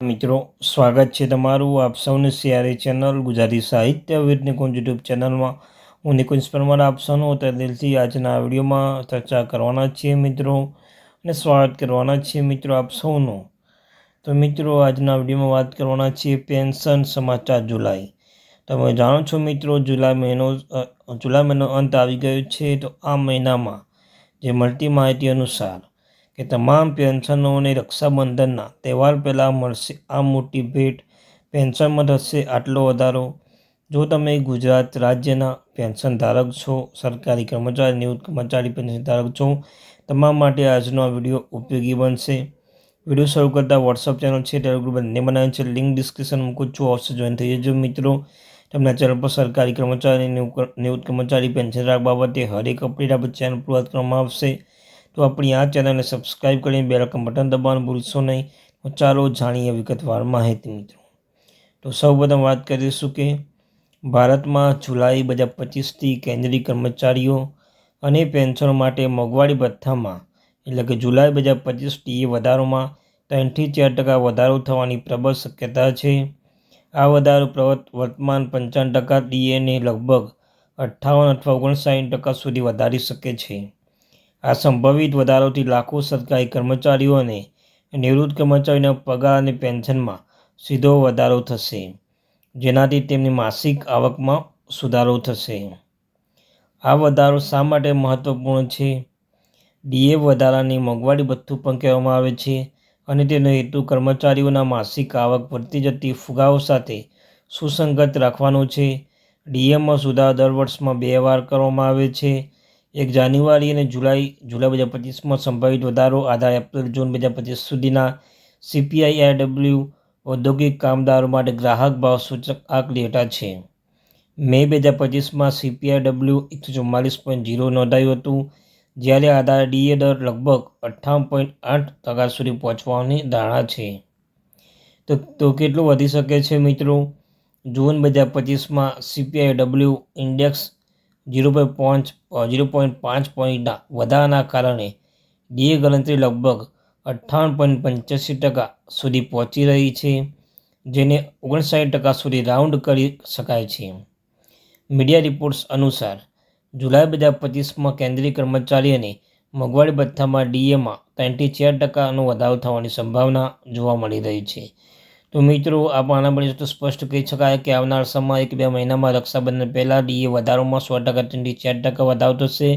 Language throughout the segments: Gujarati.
મિત્રો, સ્વાગત છે તમારું આપ સૌને સિયારી ચેનલ, ગુજરાતી સાહિત્ય વિદ નિકુંજ યુટ્યુબ ચેનલમાં. હું નિકુંજ પરમાર, આપ સૌનું દિલથી આજના વિડીયોમાં ચર્ચા કરવાના છીએ મિત્રો, અને સ્વાગત કરવાના છીએ મિત્રો આપ સૌનો. તો મિત્રો, આજના વિડીયોમાં વાત કરવાના છીએ પેન્શન સમાચાર જુલાઈ. તમે જાણો છો મિત્રો, જુલાઈ મહિનો જુલાઈ મહિનો અંત આવી ગયો છે, તો આ મહિનામાં જે મળતી માહિતી અનુસાર કે તમામ પેન્શનોને રક્ષાબંધનના તહેવાર પહેલાં મળશે. આ મોટી ભેટ પેન્શનમાં થશે. આટલો વધારો. જો તમે ગુજરાત રાજ્યના પેન્શન ધારક છો, સરકારી કર્મચારી, નિવૃત્ત કર્મચારી પેન્શન ધારક છો, તમામ માટે આજનો આ વીડિયો ઉપયોગી બનશે. વીડિયો શરૂ કરતાં વોટ્સઅપ ચેનલ છે ટેલિગ્રુપ બંને બનાવે છે. લિંક ડિસ્ક્રિપ્શન મૂકું છું. અવશ્ય જોઈન થઈ જજો મિત્રો. તમને ચેનલ પર સરકારી કર્મચારી, નિવૃત્ત કર્મચારી પેન્શન ધારક બાબતે હરેક અપડેટ આપણે ચેનલ પૂરા કરવામાં આવશે. તો આપણી આ ચેનલને સબસ્ક્રાઈબ કરીને બે રકમ બટન દબાવવાનું ભૂલશો નહીં. ચાલો જાણીએ વિગતવાર માહિતી મિત્રો. તો સૌપ્રથમ વાત કરીશું કે ભારતમાં જુલાઈ બે હજાર પચીસથી કેન્દ્રીય કર્મચારીઓ અને પેન્શનો માટે મોંઘવારી ભથ્થામાં, એટલે કે જુલાઈ બે હજાર પચીસથી એ વધારોમાં ત્રણથી ચાર ટકા વધારો થવાની પ્રબળ શક્યતા છે. આ વધારો વર્તમાન પંચાવન ટકા ડીએને લગભગ અઠ્ઠાવન અથવા ઓગણસાઠ ટકા સુધી વધારી શકે છે. આ સંભવિત વધારોથી લાખો સરકારી કર્મચારીઓ અને નિવૃત્ત કર્મચારીઓના પગાર અને પેન્શનમાં સીધો વધારો થશે, જેનાથી તેમની માસિક આવકમાં સુધારો થશે. આ વધારો શા માટે મહત્વપૂર્ણ છે? ડીએ વધારાની મોંઘવારી ભથ્થું પણ કહેવામાં આવે છે અને તેનો હેતુ કર્મચારીઓના માસિક આવક વધતી જતી ફુગાવો સાથે સુસંગત રાખવાનો છે. ડીએમાં સુધારો દર વર્ષમાં બે વાર કરવામાં આવે છે એક જાન્યુઆરી અને જુલાઈ જુલાઈ બે હજાર પચીસમાં સંભવિત વધારો આધાર એપ્રિલ, જૂન બે હજાર પચીસ સુધીના સીપીઆઈ આઈડબ્લ્યુ ઔદ્યોગિક કામદારો માટે ગ્રાહક ભાવ સૂચક આંક ડેટા છે. મે બે હજાર પચીસમાં સીપીઆઈ ડબલ્યુ એકસો ચુમ્માલીસ પોઈન્ટ ઝીરો નોંધાયું હતું, જ્યારે આધાર ડીએ દર લગભગ અઠ્ઠાવન પોઈન્ટ આઠ ટકા સુધી પહોંચવાની ધારણા છે. તો તો કેટલું વધી શકે છે મિત્રો? જૂન બે હજાર પચીસમાં CPI W index zero point પાંચ ઝીરો પોઈન્ટ પાંચ પોઈન્ટના વધારાના કારણે ડીએ ગણતરી લગભગ અઠ્ઠાવન પોઈન્ટ પંચ્યાસી ટકા સુધી પહોંચી રહી છે, જેને ઓગણસાઠ ટકા સુધી રાઉન્ડ કરી શકાય છે. મીડિયા રિપોર્ટ્સ અનુસાર, જુલાઈ બે હજાર પચીસમાં કેન્દ્રીય કર્મચારી અને મોંઘવારી ભથ્થામાં ડીએમાં ત્રણથી ચાર ટકાનો વધારો થવાની સંભાવના જોવા મળી રહી છે. તો મિત્રો, આ પાણા બની તો સ્પષ્ટ કહી શકાય કે આવનાર સમય એક બે મહિનામાં રક્ષાબંધન પહેલાં ડીએ વધારોમાં સો ટકા ત્રણથી ચાર ટકા વધારો થશે.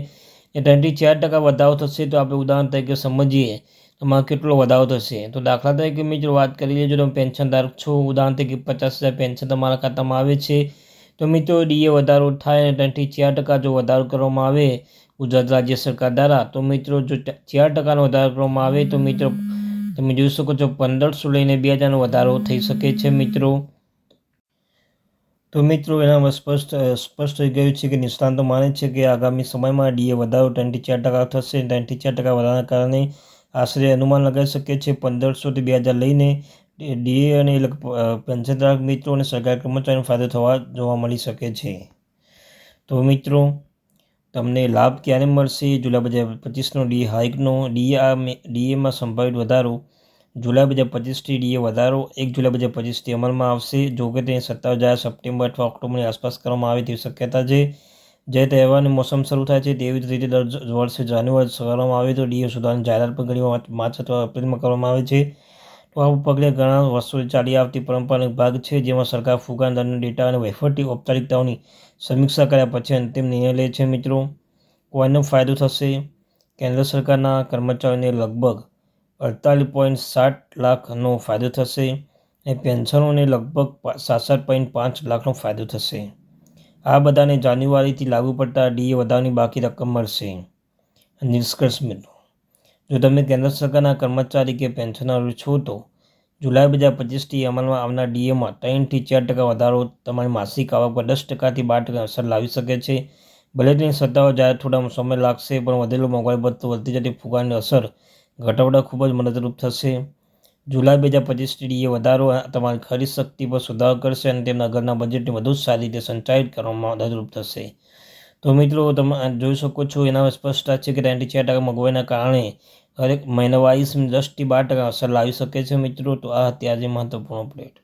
એ ત્રણથી ચાર ટકા વધારો થશે તો આપણે ઉદાહરણ તરીકે સમજીએ, એમાં કેટલો વધારો થશે? તો દાખલા તરીકે મિત્રો વાત કરી લેજો, તમે પેન્શનધારક છો, ઉદાહરણ તરીકે પચાસ હજાર પેન્શન તમારા ખાતામાં આવે છે. તો મિત્રો, ડીએ વધારો થાય અને ત્રણથી ચાર ટકા જો વધારો કરવામાં આવે ગુજરાત રાજ્ય સરકાર દ્વારા, તો મિત્રો જો ચાર ટકાનો વધારો કરવામાં આવે તો મિત્રો તમે જોઈ શકો છો, પંદરસો લઈને બે હજારનો વધારો થઈ શકે છે, મિત્રો. તો મિત્રો, એનામાં સ્પષ્ટ સ્પષ્ટ થઈ ગયું છે કે નિષ્ણાંતો માને છે કે આગામી સમયમાં ડીએ વધારો ટ્વેન્ટી ચાર ટકા થશે. ત્રણથી ચાર ટકા વધારાના કારણે આશરે અનુમાન લગાવી શકે છે પંદરસોથી બે હજાર લઈને ડીએ અને પેન્શનધારક મિત્રો અને સરકારી કર્મચારીનો ફાયદો થવા, જોવા મળી શકે છે. તો મિત્રો તમને લાભ ક્યારે મળશે? જુલાઈ બે હજાર પચીસનો ડી હાઇકનો ડીએ આ ડીએમાં સંભવિત વધારો. જુલાઈ બે હજાર પચીસથી ડીએ વધારો. એક જુલાઈ બે હજાર પચીસથી અમલમાં આવશે. જો કે તે સત્તાવીસ હજાર સપ્ટેમ્બર અથવા ઓક્ટોબરની આસપાસ કરવામાં આવે તેવી શક્યતા છે. જે તહેવારની મોસમ શરૂ થાય છે તેવી જ રીતે દર વર્ષે જાન્યુઆરી કરવામાં આવે તો ડીએ સુધારાની જાહેરાત પણ ઘણી માર્ચ અથવા એપ્રિલમાં કરવામાં આવે છે. પગલે ઘણા વર્ષોથી ચાલી આવતી પરંપરાનો ભાગ છે, જેમાં સરકાર ફુગાન દરના ડેટા અને વહીવટી ઔપચારિકતાઓની સમીક્ષા કર્યા પછી અંતિમ નિર્ણય લે છે. મિત્રો, કોઈનો ફાયદો થશે? કેન્દ્ર સરકારના કર્મચારીઓને લગભગ અડતાલીસ પોઈન્ટ સાત લાખનો ફાયદો થશે અને પેન્શનોને લગભગ સાસઠ પોઈન્ટ પાંચ લાખનો ફાયદો થશે. આ બધાને જાન્યુઆરીથી લાગુ પડતા ડીએ વધારાની બાકી રકમ મળશે. નિષ્કર્ષ, મિત્રો. જો તમે કેન્દ્ર સરકારના કર્મચારી કે પેન્શનર છો તો જુલાઈ બે હજાર પચીસથી અમલમાં આવનાર ડીએમાં ત્રણથી ચાર ટકા વધારો તમારી માસિક આવક પર દસ ટકાથી બાર ટકા અસર લાવી શકે છે. ભલે તેની સત્તાઓ જ્યારે થોડા સમય લાગશે, પણ વધેલું મોંઘવારી ભથ્થું વધતી જતી ફુગાની અસર ઘટાડવા ખૂબ જ મદદરૂપ થશે. જુલાઈ બે હજાર પચીસથી ડીએ વધારો તમારી ખરીદ શક્તિ પર સુધારો કરશે અને તેમના ઘરના બજેટને વધુ સારી રીતે સંચાલિત કરવામાં મદદરૂપ થશે. તો મિત્રો, તમે જોઈ શકો છો, એના સ્પષ્ટતા છે કે ત્રણથી ચાર ટકા મોંઘવારીના કારણે હરેક મહિના વાઇઝ દસથી બાર ટકા અસર લાવી શકે છે મિત્રો. તો આ અત્યારે મહત્વપૂર્ણ અપડેટ